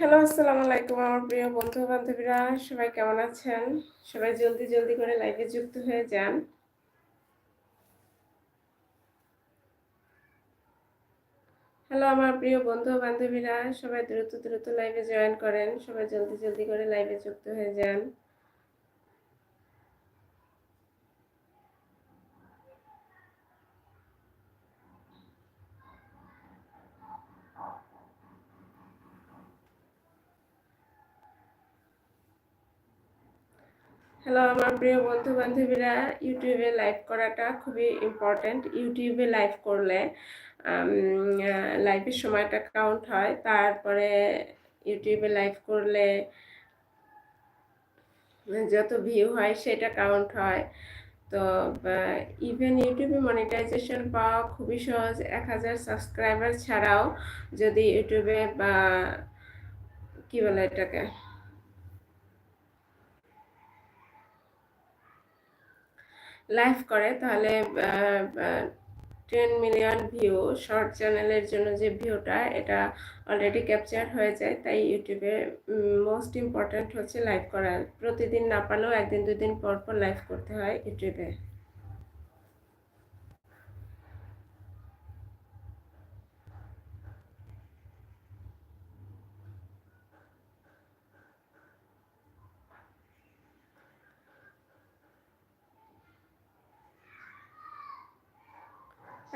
Hello, আসসালামু আলাইকুম আমার প্রিয় বন্ধু বান্ধবীরা সবাই কেমন আছেন? সবাই জলদি জলদি করে লাইভে যুক্ত হয়ে যান। হ্যালো, আমার প্রিয় বন্ধু বান্ধবীরা সবাই দ্রুত দ্রুত লাইভে জয়েন করেন, সবাই জলদি জলদি করে লাইভে যুক্ত হয়ে যান। হ্যালো আমার প্রিয় বন্ধু বান্ধবীরা ইউটিউবে লাইভ করাটা খুবই ইম্পর্ট্যান্ট ইউটিউবে লাইভ করলে লাইভের সময়টা কাউন্ট হয়। তারপরে ইউটিউবে লাইভ করলে যত ভিউ হয়, সেটা কাউন্ট হয়। তো ইভেন ইউটিউবে মনিটাইজেশন পাওয়া খুবই সহজ। এক হাজার সাবস্ক্রাইবার ছাড়াও যদি ইউটিউবে বা, কী বলে এটাকে? লাইভ করে, তাহলে টেন মিলিয়ন ভিউ শর্ট চ্যানেলের জন্য যে ভিউটা এটা অলরেডি ক্যাপচার হয়ে যায়। তাই ইউটিউবে মোস্ট ইম্পর্ট্যান্ট হচ্ছে লাইভ করা। প্রতিদিন না পারলেও একদিন দুদিন পর পর লাইভ করতে হয় ইউটিউবে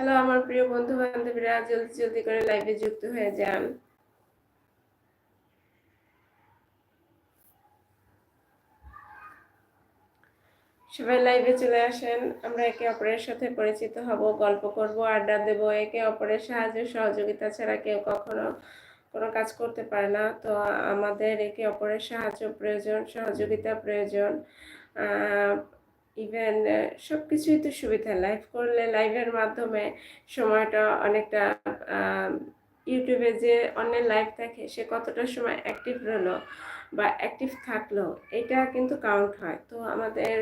হ্যালো, আমার প্রিয় বন্ধু বান্ধবীরা জলদি জলদি করে লাইভে যুক্ত হয়ে যান। সবাই লাইভে চলে আসেন। আমরা একে অপরের সাথে পরিচিত হব, গল্প করব, আড্ডা দেব। একে অপরের সাহায্য, সহযোগিতা ছাড়া কেউ কখনো কোনো কাজ করতে পারে না। তো আমাদের একে অপরের সাহায্য প্রয়োজন, সহযোগিতা প্রয়োজন। ইভেন সব কিছুই তো সুবিধা। লাইভ করলে লাইভের মাধ্যমে সময়টা অনেকটা ইউটিউবে যে অনলাইন লাইভ থাকে সে কতটা সময় অ্যাক্টিভ রইল বা অ্যাক্টিভ থাকল, এটা কিন্তু কাউন্ট হয়। তো আমাদের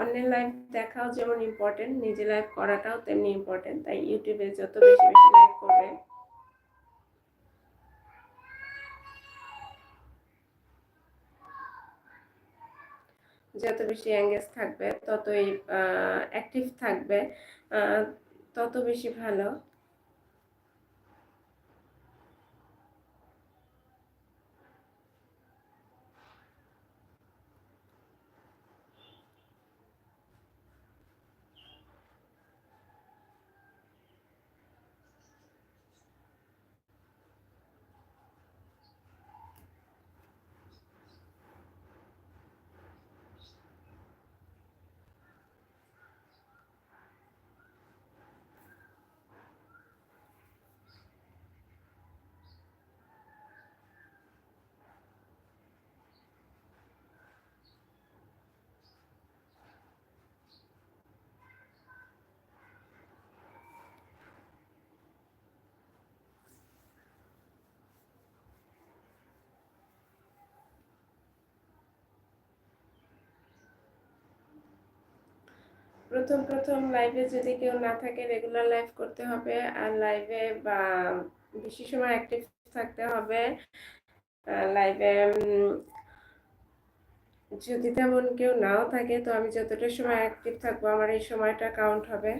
অনলাইন লাইভ দেখাও যেমন ইম্পর্টেন্ট নিজে লাইভ করাটাও তেমনি ইম্পর্টেন্ট তাই ইউটিউবে যত বেশি বেশি লাইভ করবে যত বেশি অ্যাঙ্গেজ থাকবে ততই অ্যাক্টিভ থাকবে তত বেশি ভালো। প্রথম প্রথম লাইভে যদি কেউ না থাকে রেগুলার লাইভ করতে হবে। আর লাইভে বা বেশি সময় অ্যাক্টিভ থাকতে হবে। লাইভে যদি তেমন কেউ নাও থাকে, তো আমি যতটা সময় অ্যাক্টিভ থাকব, আমার এই সময়টা কাউন্ট হবে।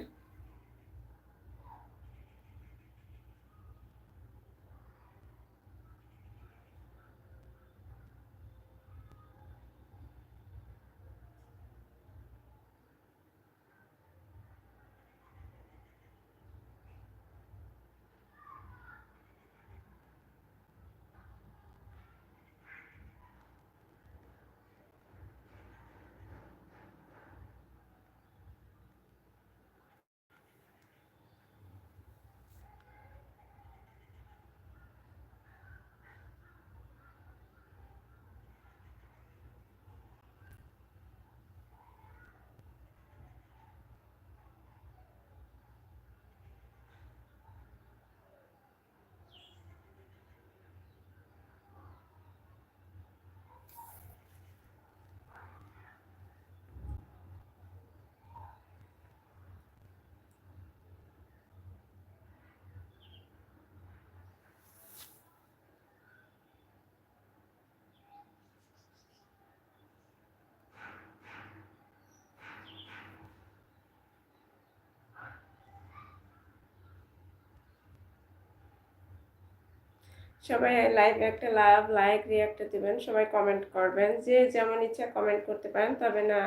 সবাই লাইভে একটা লাভ লাইক রিয়াক্ট দিবেন, সবাই কমেন্ট করবেন। যে যেমন ইচ্ছা কমেন্ট করতে পারেন, তবে না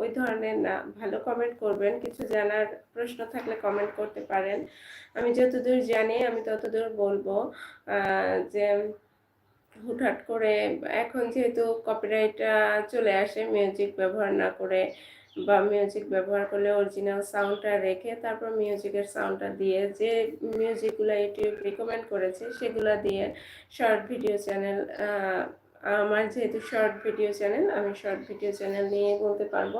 ওই ধরনের না, ভালো কমেন্ট করবেন। কিছু জানার প্রশ্ন থাকলে কমেন্ট করতে পারেন। আমি যতদূর জানি, আমি ততদূর বলব যে হুটহাট করে এখন যেহেতু কপিরাইটটা চলে আসে মিউজিক ব্যবহার না করে বা মিউজিক ব্যবহার করলে অরিজিনাল সাউন্ডটা রেখে তারপর মিউজিকের সাউন্ডটা দিয়ে যে মিউজিকগুলো ইউটিউব রিকমেন্ড করেছে সেগুলো দিয়ে শর্ট ভিডিও চ্যানেল আমার যেহেতু শর্ট ভিডিও চ্যানেল আমি শর্ট ভিডিও চ্যানেল নিয়ে বলতে পারব।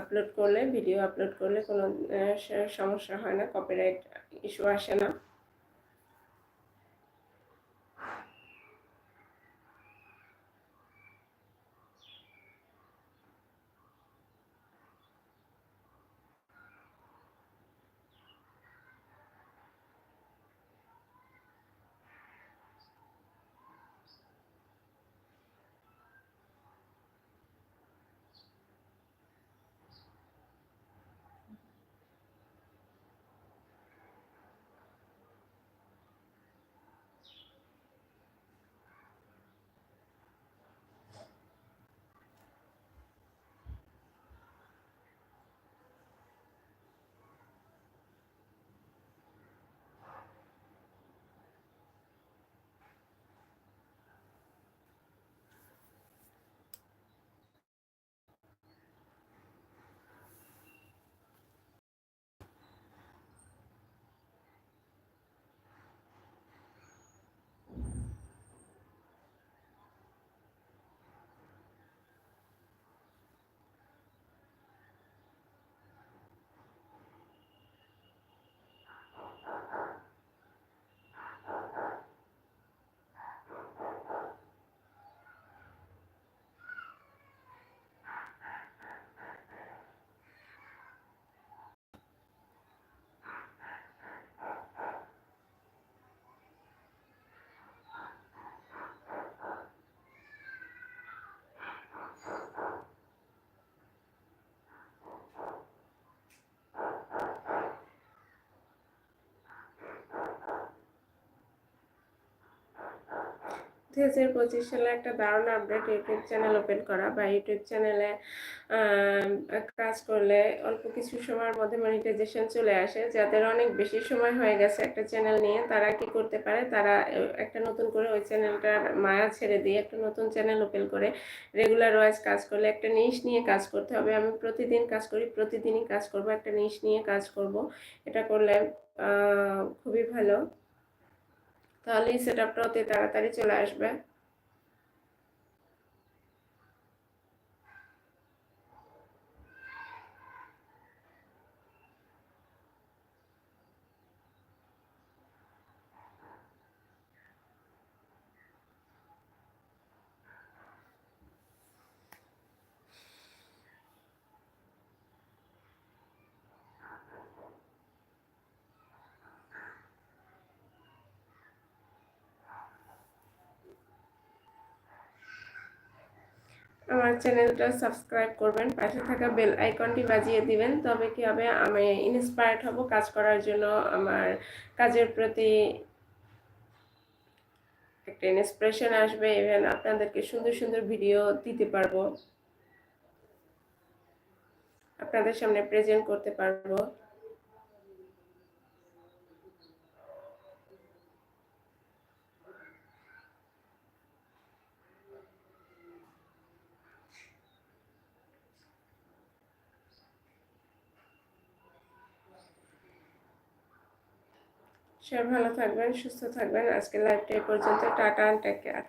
আপলোড করলে ভিডিও আপলোড করলে কোনো সমস্যা হয় না কপিরাইট ইস্যু আসে না। দু হাজার পঁচিশ সালে একটা দারুণ আপডেট ইউটিউব চ্যানেল ওপেন করা। বা ইউটিউব চ্যানেলে কাজ করলে অল্প কিছু সময়ের মধ্যে মনিটাইজেশন চলে আসে। যাদের অনেক বেশি সময় হয়ে গেছে একটা চ্যানেল নিয়ে, তারা কি করতে পারে? তারা একটা নতুন করে ওই চ্যানেলটার মায়া ছেড়ে দিয়ে একটা নতুন চ্যানেল ওপেন করে রেগুলার ওয়াইজ কাজ করলে একটা নিশ নিয়ে কাজ করতে হবে। আমি প্রতিদিন কাজ করি, প্রতিদিনই কাজ করব, একটা নিশ নিয়ে কাজ করব। এটা করলে খুবই ভালো। তাহলেই সেট আপটা অতি তাড়াতাড়ি চলে আসবে। আমার চ্যানেলটা সাবস্ক্রাইব করবেন, পাশে থাকা বেল আইকনটি বাজিয়ে দিবেন, তবে কি হবে? আমি ইন্সপায়ার্ড হব কাজ করার জন্য। আমার কাজের প্রতি একটা ইন্সপিরেশন আসবে ইভেন আপনাদেরকে সুন্দর সুন্দর ভিডিও দিতে পারব। আপনাদের সামনে প্রেজেন্ট করতে পারব। সবাই ভালো থাকবেন সুস্থ থাকবেন। আজকে লাইভটা এই পর্যন্ত। Tata take care